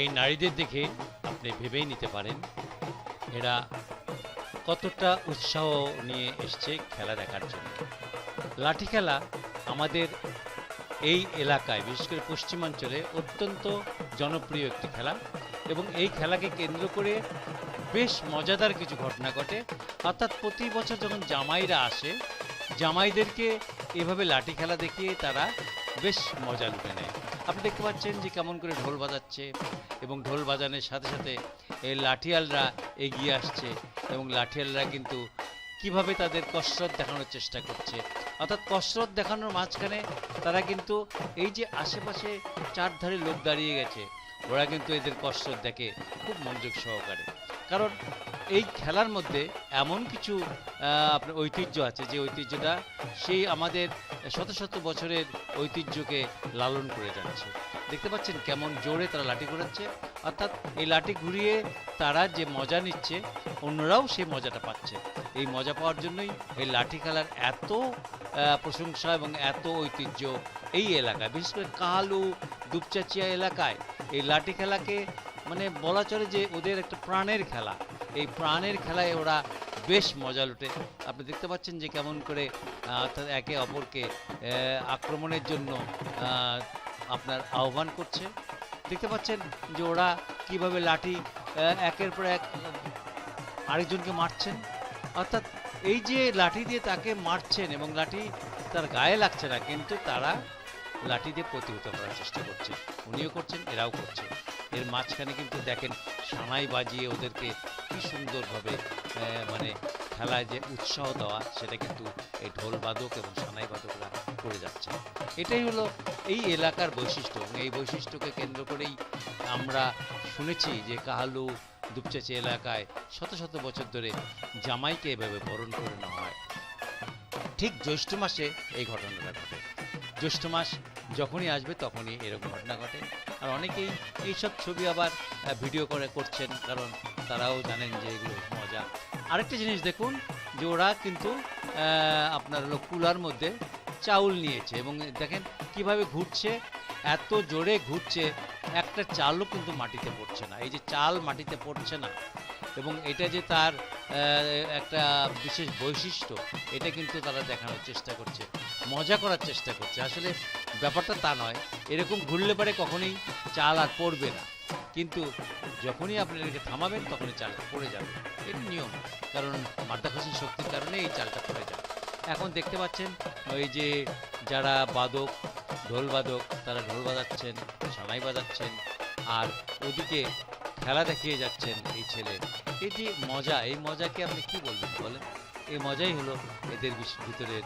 এই নারীদের দেখে আপনি ভেবেই নিতে পারেন এরা কতটা উৎসাহ নিয়ে এসছে খেলা দেখার জন্য। লাঠি খেলা আমাদের এই এলাকায়, বিশেষ করে পশ্চিমাঞ্চলে, অত্যন্ত জনপ্রিয় একটি খেলা এবং এই খেলাকে কেন্দ্র করে বেশ মজাদার কিছু ঘটনা ঘটে। অর্থাৎ প্রতি বছর যখন জামাইরা আসে, জামাইদেরকে এভাবে লাঠি খেলা দেখিয়ে তারা বেশ মজা লুটে নেয়। আপনি দেখতে পাচ্ছেন যে কেমন করে ঢোল বাজাচ্ছে এবং ঢোল বাজানোর সাথে সাথে এই লাঠিয়ালরা এগিয়ে আসছে এবং লাঠিয়ালরা কিন্তু কীভাবে তাদের কসরত দেখানোর চেষ্টা করছে। অর্থাৎ কসরত দেখানোর মাঝখানে তারা কিন্তু এই যে আশেপাশে চারধারে লোক দাঁড়িয়ে গেছে, ওরা কিন্তু এদের কসরত দেখে খুব মনোযোগ সহকারে। কারণ এই খেলার মধ্যে এমন কিছু আপনার ঐতিহ্য আছে যে ঐতিহ্যটা সেই আমাদের শত শত বছরের ঐতিহ্যকে লালন করে যাচ্ছে। দেখতে পাচ্ছেন কেমন জোরে তারা লাঠি ঘোরাচ্ছে। অর্থাৎ এই লাঠি ঘুরিয়ে তারা যে মজা নিচ্ছে, অন্যরাও সেই মজাটা পাচ্ছে। এই মজা পাওয়ার জন্যই এই লাঠি খেলার এত প্রশংসা এবং এত ঐতিহ্য এই এলাকায়, বিশেষ করে কালু, দুপচাচিয়া এলাকায় এই লাঠি খেলাকে মানে বলা চলে যে ওদের একটা প্রাণের খেলা। এই প্রাণের খেলায় ওরা বেশ মজা লুটে। আপনি দেখতে পাচ্ছেন যে কেমন করে অর্থাৎ একে অপরকে আক্রমণের জন্য আপনার আহ্বান করছে। দেখতে পাচ্ছেন যে ওরা কীভাবে লাঠি একের পর এক আরেকজনকে মারছেন। অর্থাৎ এই যে লাঠি দিয়ে তাকে মারছেন এবং লাঠি তার গায়ে লাগছে না, কিন্তু তারা লাঠি দিয়ে প্রতিহত করার চেষ্টা করছে। উনিও করছেন, এরাও করছে। এর মাঝখানে কিন্তু দেখেন সানাই বাজিয়ে ওদেরকে কি সুন্দরভাবে মানে খেলায় যে উৎসাহ দেওয়া, সেটা কিন্তু এই ঢোল বাদক এবং সানাই বাদকরা করে যাচ্ছে। এটাই হলো এই এলাকার বৈশিষ্ট্য এবং এই বৈশিষ্ট্যকে কেন্দ্র করেই আমরা শুনেছি যে কাহালু দুপচাচি এলাকায় শত শত বছর ধরে জামাইকে এভাবে বরণ করে নেওয়া হয়। ঠিক জ্যৈষ্ঠ মাসে এই ঘটনাটা ঘটে। জ্যৈষ্ঠ মাস যখনই আসবে তখনই এরকম ঘটনা ঘটে। আর অনেকেই এইসব ছবি আবার ভিডিও করে করছেন, কারণ তারাও জানেন যে এগুলো মজা। আরেকটা জিনিস দেখুন, যে ওরা কিন্তু আপনার হলো কুলার মধ্যে চাউল নিয়েছে এবং দেখেন কীভাবে ঘুরছে, এত জোরে ঘুরছে, একটা চালও কিন্তু মাটিতে পড়ছে না। এই যে চাল মাটিতে পড়ছে না এবং এটা যে তার একটা বিশেষ বৈশিষ্ট্য। এটা কিন্তু তারা দেখানোর চেষ্টা করছে। মজা করার চেষ্টা করছে। আসলে ব্যাপারটা তা নয়। এরকম ঘুরলে পারে কখনোই চাল আর পড়বে না। কিন্তু যখনই আপনি এটাকে থামাবেন, তখনই চালটা পড়ে যাবে। এর নিয়ম। কারণ মাধ্যাকর্ষণ শক্তির কারণে এই চালটা পড়ে যায়। এখন দেখতে পাচ্ছেন, ওই যে যারা বাদক, ঢোল বাদক, তারা ঢোল বাজাচ্ছেন সানাই বাজাচ্ছেন। আর ওদিকে খেলা দেখিয়ে যাচ্ছেন এই ছেলে। এই যে মজা, এই মজাকে আপনি কি বলবেন বলেন? এই মজাই হলো এদের ভিতরের